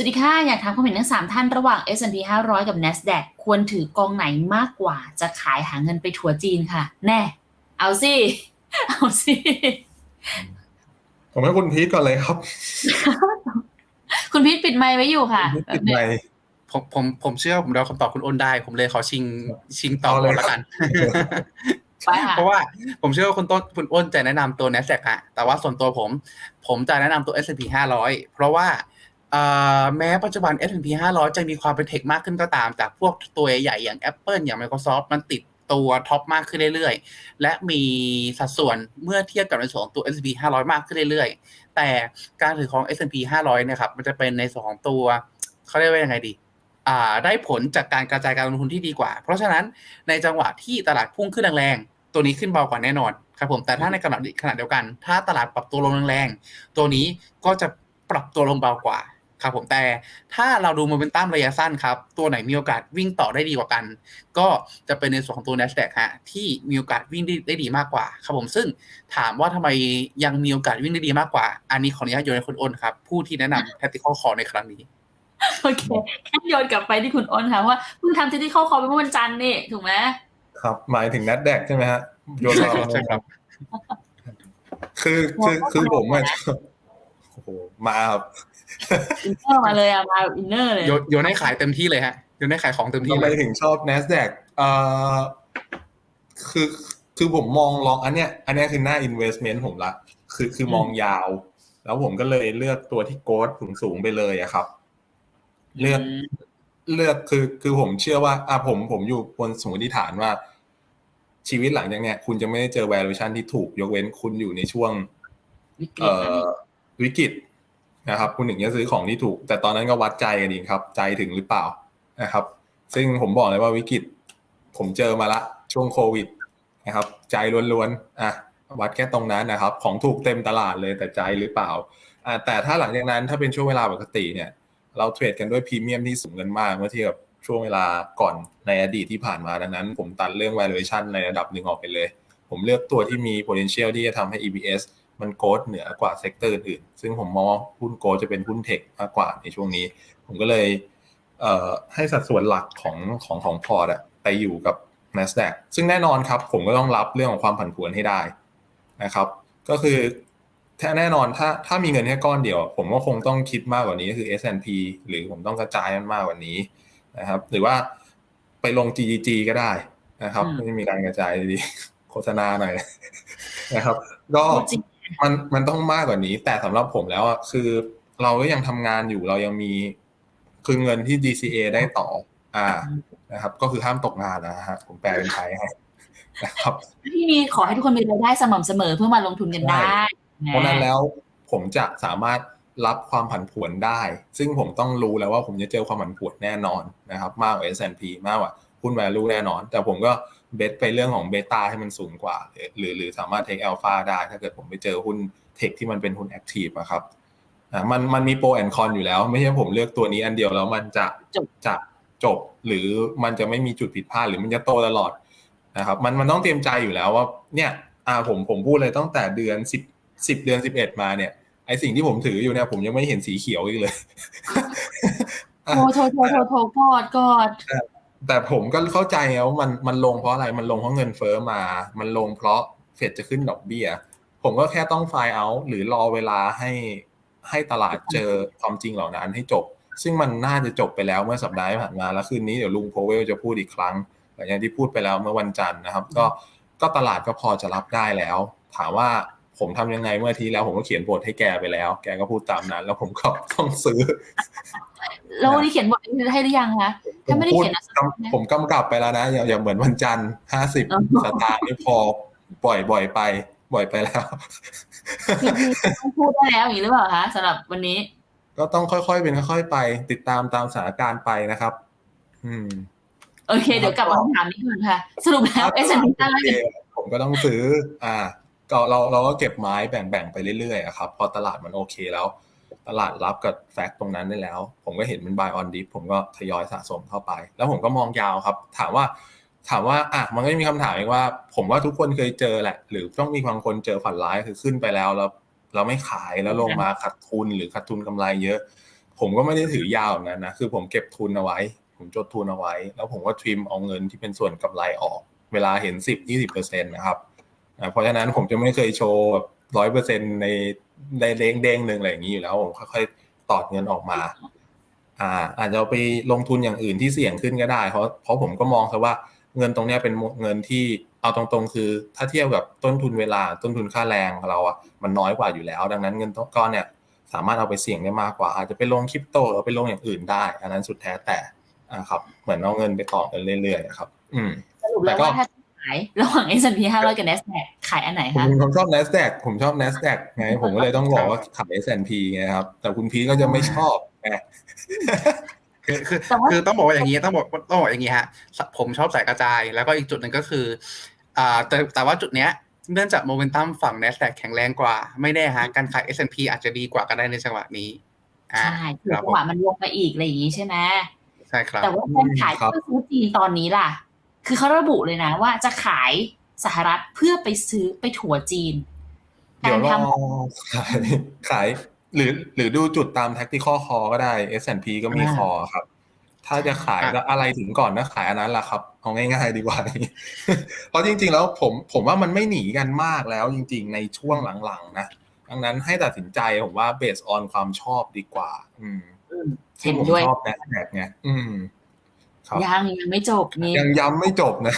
สวัสดีค่ะ อยากถามความเห็นทั้ง 3 ท่านระหว่าง S&P 500 กับ NASDAQ ควรถือกองไหนมากกว่า จะขายหาเงินไปทัวร์จีนค่ะ แน่ เอาสิ เอาสิผมให้คุณพีทก่อนเลยครับ คุณพีทปิดไมค์ไว้อยู่ค่ะคุณพีทแบปิบดเนี้ไมยค์ผมผมผมเชื่อผมเดาคำตอบคุณอ้นได้ ผมเลยขอชิงชิงตอบเอาเลยก่อนละกันไปค่ะเพราะว่าผมเชื่อว่าคุณต้นคุณอ้นจะแนะนำตัว NASDAQ ฮะแต่ว่าส่วนตัวผม ผมจะแนะนำตัว S&P 500 เพราะว่าเอ่อ แม้ปัจจุบัน S&P 500 จะมีความเป็นเทคมากขึ้นก็ตามจากพวกตัวใหญ่ๆอย่าง Apple อย่าง Microsoft มันติดตัวท็อปมากขึ้นเรื่อยๆ และมีสัดส่วนเมื่อเทียบกับในส่วนของตัว S&P 500 มากขึ้นเรื่อยๆ แต่การถือของ S&P 500นะครับ มันจะเป็นในส่วนของตัวเขาเรียกว่ายังไงดี ได้ผลจากการกระจายการลงทุนที่ดีกว่า เพราะฉะนั้นในจังหวะที่ตลาดพุ่งขึ้นแรงๆ ตัวนี้ขึ้นเบากว่าแน่นอนครับผม แต่ถ้าในขณะขณะเดียวกัน ถ้าตลาดปรับตัวลงแรงๆ ตัวนี้ก็จะปรับตัวลงเบากว่า ครับผมแต่ถ้าเราดูโมเมนตัมระยะสั้นครับ ตัวไหนมีโอกาสวิ่งต่อได้ดีกว่ากัน ก็จะเป็นในส่วนของตัว NASDAQ ฮะที่มีโอกาสวิ่งได้ได้ดีมากกว่า ครับผมซึ่งถามว่าทำไมยังมีโอกาสวิ่งได้ดีมากกว่า อันนี้ขออนุญาตโยนให้คุณอ้นครับ ผู้ที่แนะนำ tactical call ในครั้งนี้โอเคแค่โยนกลับไปที่คุณอ้นค่ะเพราะว่าเพิ่งทำที่ที่เข้าคอไปเมื่อวันจันทร์นี่ถูกไหมครับ หมายถึงนัดแดกใช่ไหมฮะโยนใช่มาครับใช่ครับ คือคือคือผมอะ โอ้โหมาครับอินเนอร์มาเลยอะมาอินเนอร์เลยโยนโยนให้ขายเต็มที่เลยฮะโยนให้ขายของเต็มที่ทำเลไมยถึงชอบ NASDAQ เอ่อคือคือผมมองลองอันเนี้ย อันเนี้ยคือหน้า investment ผมละคือคือมองยาว แล้วผมก็เลยเลือกตัวที่โกดสูงสูงๆไปเลยอะครับ เลือกเลือกคือคือผมเชื่อว่า อะผมผมอยู่บนสมมติฐานว่า ชีวิตหลังจากเนี้ยคุณจะไม่ได้เจอ valuation ที่ถูกยกเว้นคุณอยู่ในช่วงวิกฤเอ่ตนะอ วิกฤตนะครับคุณถึงจะซื้อของที่ถูก แต่ตอนนั้นก็วัดใจกันดีครับ ใจถึงหรือเปล่านะครับ ซึ่งผมบอกเลยว่าวิกฤต ผมเจอมาละช่วงโควิดนะครับ ใจล้วนๆอะวัดแค่ตรงนั้นนะครับ ของถูกเต็มตลาดเลยแต่ใจหรือเปล่าอะแต่ถ้าหลังจากนั้นถ้าเป็นช่วงเวลาปกติเนี่ย เราเทรดกันด้วยพรีเมียมที่สูงกันมากเมื่อเทียบกับช่วงเวลาก่อนในอดีตที่ผ่านมาดังนั้น ผมตัดเรื่อง valuation ในระดับหนึ่งออกไปเลย ผมเลือกตัวที่มี potential ที่จะทำให้ EBS มันโกดเหนือกว่าเซกเตอร์อื่น ซึ่งผมมองว่าหุ้นโกดจะเป็นหุ้นเทคมากกว่าในช่วงนี้ ผมก็เลยเอ่อให้สัดส่วนหลักของของของพอร์ตอะไปอยู่กับ NASDAQ ซึ่งแน่นอนครับ ผมก็ต้องรับเรื่องของความผันผวนให้ได้นะครับ ก็คือถ้าแน่นอนถ้าถ้ามีเงินแค่ก้อนเดียว ผมก็คงต้องคิดมากกว่านี้ก็คือ S&P หรือผมต้องกระจายมันมากกว่านี้นะครับ หรือว่าไปลง GGG ก็ได้นะครับไม่มีการกระจายดีๆโฆษณาหน่อยนะครับ ก็จริง มันมันต้องมากกว่านี้ แต่สำหรับผมแล้วอะคือเราก็ยังทำงานอยู่เรายังมี คือเงินที่ DCA ได้ต่อ อ่านะครับ ก็คือห้ามตกงานนะฮะผมแปลเป็นไทยให้นะครับที่มีขอให้ทุกคนมีรายได้สม่ำเสมอเพื่อมาลงทุนกันได้เพราะนั้นแล้วผมจะสามารถรับความผันผวนได้ ซึ่งผมต้องรู้แล้วว่าผมจะเจอความผันผวนแน่นอนนะครับ มากกว่า S&P มากกว่า หุ้น value แน่นอน แต่ผมก็เบสไปเรื่องของเบต้าให้มันสูงกว่า หรือหรือสามารถ take alpha ได้ ถ้าเกิดผมไปเจอหุ้นเทคที่มันเป็นหุ้น active อะครับอ่ามันมันมีโปรแอนคอนอยู่แล้ว ไม่ใช่ผมเลือกตัวนี้อันเดียวแล้วมันจะจบจะจบหรือมันจะไม่มีจุดผิดพลาดหรือมันจะโตตลอดนะครับมันมันต้องเตรียมใจอยู่แล้วว่าเนี่ยอ่าผมผมพูดเลยตั้งแต่เดือนสิบสิบเดือนสิบเอ็ดมาเนี่ยไอสิ่งที่ผมถืออยู่เนี่ยผมยังไม่เห็นสีเขียวอีกเลยโทรโทรโทรโทรโทรกอดกอด แต่ผมก็เข้าใจนะว่ามันมันลงเพราะอะไรมันลงเพราะเงินเฟ้อมา มันลงเพราะเฟดจะขึ้นดอกเบี้ย ผมก็แค่ต้องไฟล์เอา หรือรอเวลาให้ให้ตลาดเจอความจริงเหล่านั้นให้จบ ซึ่งมันน่าจะจบไปแล้วเมื่อสัปดาห์ที่ผ่านมาแล้วคืนนี้เดี๋ยวลุงโพเวลจะพูดอีกครั้งหลังจากที่พูดไปแล้วเมื่อวันจันทร์นะครับ ก็ก็ตลาดก็พอจะรับได้แล้ว ถามว่า ผมทำยังไงเมื่ออาทีแล้วผมก็เขียนบทให้แกไปแล้ว แกก็พูดตามนั้น แล้วผมก็ต้องซื้อแล้ววันนี้เขียนบทให้หรือยังคะถ้าไม่ได้พูเขียนนะกำผมกำกับไปแล้วนะอย่าอย่าเหมือนวันจันทร์ห้าสิบอ๋อสตางค์นี่พอปล่อยบ่อยไป บ่อยไปแล้วคือต้องพูดได้แล้วอย่างนี้หรือเปล่าคะสำหรับวันนี้ ก็ต้องค่อยๆเป็นค่อยๆไป ติดตามตามสถานการณ์ไปนะครับ อืม โอเค เดี๋ยวกลับมาคำถามนี้ก่อนค่ะ สรุปแล้ว S&P โอ500เคผมก็ต้องซื้อ อ่า ก็เราเราก็เก็บไม้แบ่งๆไปเรื่อยๆครับพอตลาดมันโอเคแล้ว ตลาดรับกับแฟกต์ตรงนั้นได้แล้ว ผมก็เห็นเป็น buy on dip ผมก็ทยอยสะสมเข้าไป แล้วผมก็มองยาวครับ ถามว่าถามว่าอะมันก็มีคำถามอีกว่า ผมว่าทุกคนเคยเจอแหละ หรือต้องมีบางคนเจอฝันร้ายคือขึ้นไปแล้วแล้ว เราไม่ขายแล้วลงมาขาดทุนหรือขาดทุนกำไรเยอะ ผมก็ไม่ได้ถือยาวนั้นนะคือผมเก็บทุนเอาไว้ ผมจดทุนเอาไว้ แล้วผมก็ทริมเอาเงินที่เป็นส่วนกำไรออก เวลาเห็นสิบยี่สิบเปอร์เซ็นต์นะครับ เพราะฉะนั้นผมจะไม่เคยโชว์แบบร้อยเปอร์เซ็นในในเด้งเด้งๆหนึ่งอะไรอย่างนี้อยู่แล้วผมค่อยๆตอดเงินออกมา อ่า อาจจะเอาไปลงทุนอย่างอื่นที่เสี่ยงขึ้นก็ได้เพราะเพราะผมก็มองซะว่าเงินตรงเนี้ยเป็นเงินที่เอาตรงๆ คือ ถ้าเทียบกับต้นทุนเวลาต้นทุนค่าแรงของเราอะมันน้อยกว่าอยู่แล้ว ดังนั้นเงินก้อนเนี่ยสามารถเอาไปเสี่ยงได้มากกว่า อาจจะไปลงคริปโตหรือไปลงอย่างอื่นได้ อันนั้นสุดแท้แต่อ่าครับ เหมือนเอาเงินไปต่อกันเรื่อยๆนะครับ อืมสรุปแล้วแต่ก็ว่าถ้าจะขายระหว่าง S&P 500 กับ NASDAQ ขายอันไหนผมคะผมชอบ NASDAQ ผมชอบ NASDAQ ไงผมก็เลยต้องบอกว่าขาย S&P ไงครับ แต่คุณพีทก็จะไม่ชอบไงคือคือแต่ว่าคือต้องบอกว่าอย่างนี้ต้องบอกต้องบอกอย่างนี้ฮะผมชอบสายกระจาย แล้วก็อีกจุดหนึ่งก็คืออ่าแต่แต่ว่าจุดเนี้ยเนื่องจากโมเมนตัมฝั่ง NASDAQ แข็งแรงกว่า ไม่แน่ฮะการขาย S&P อาจจะดีกว่าก็ได้ในจังหวะนี้อ่าใช่คือครับจังหวะมันลงมาอีกอะไรอย่างนี้ใช่ไหมใช่ครับแต่ว่าการขายครับเพื่อซื้อจีนตอนนี้ล่ะ คือเขาระบุเลยนะว่าจะขายสหรัฐเพื่อไปซื้อไปถัวจีนเดี๋ยวรการอทขายขาย หรือหรือดูจุดตาม tactical call ก็ได้ S&P ก็มีอ่าคอครับ ถ้าจะขายอะก็อะไรถึงก่อนนะขายอันนั้นล่ะครับ เอาง่าย ๆ ดีกว่าเพราะจริง ๆ แล้วผมผมว่ามันไม่หนีกันมากแล้วจริง ๆ ในช่วงหลังๆนะดังนั้นให้ตัดสินใจผมว่า based on ความชอบดีกว่า อืมำอืมซึ่เห็งนผมด้วยชอบ NASDAQ ไงอืมครับ ยังยังไม่จบนี่ยังย้ำไม่จบนะ